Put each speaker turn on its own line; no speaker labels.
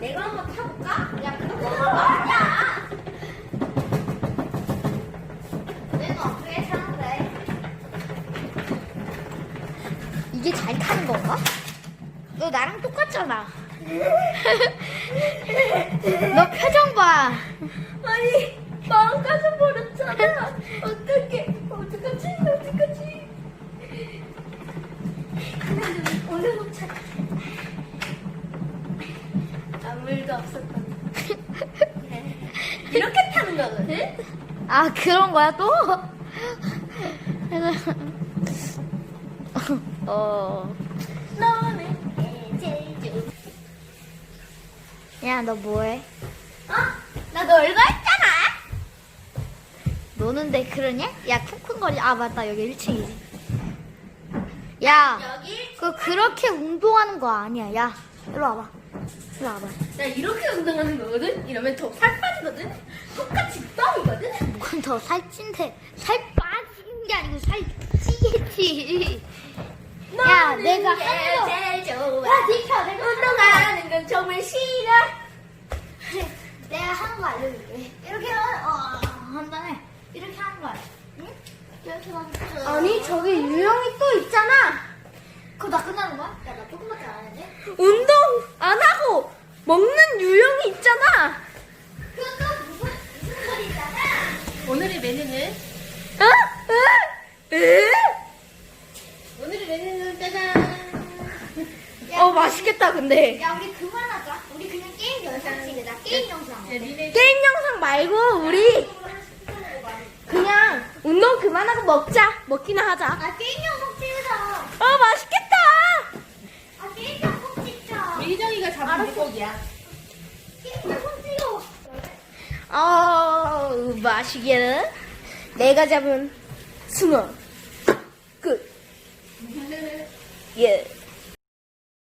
내가 한번 타볼까? 야, 그렇게 하는 거 아니야. 내가 어떻게 타는데?
이게 잘 타는 건가? 너 나랑 똑같잖아. 너 표정 봐.
아니, 마음 가져버렸잖아. 어떡해. 어떡하지? 어떡하지? 올려놓자. 아무 일도 없었던. 이렇게 타는 거거든?
아 그런 거야 또? 어.
너는 제주.
야 너 뭐해?
어? 나 놀고 했잖아.
노는데 그러냐? 야 쿵쿵거리. 아 맞다 여기 1층이지. 야.
여기
그 그렇게 운동하는 거 아니야. 야, 일로 와봐. 와봐.
나 이렇게 운동하는 거거든? 이러면 더 살 빠지거든? 똑같이 뻥이거든?
그건 더 살찐데 살 빠진 게 아니고 살 찌겠지. 야, 내가 하는 거.
제일 좋아.
야, 비켜, 내가
운동하는 건 정말 싫어.
내가 하는 거 알려줄게. 이렇게 하, 어, 한 다음에 이렇게 하는 거야. 응? 이렇게 하면
아니, 저기 유형이 또 있잖아.
그거 다 끝나는 거야? 야, 나 조금밖에 안 했는데.
운동 안 하고 먹는 유형이 있잖아.
그것도 무슨 무슨 소리 있잖아.
오늘의 메뉴는 어? 어? 에? 오늘의 메뉴는 짜잔. 어 맛있겠다 근데.
야, 우리 그만하자. 우리 그냥 게임 영상 찍자. 게임 영상.
게임 영상 말고 우리 그냥 운동 그만하고 먹자. 먹기나 하자.
아, 게임 영상 찍자.
어 맛있겠다.
아, 게임 영상 찍자.
민정이가 잡은 물고기야.
게임 영상 찍어.
어 맛있게는 내가 잡은 숭어. 끝. 예.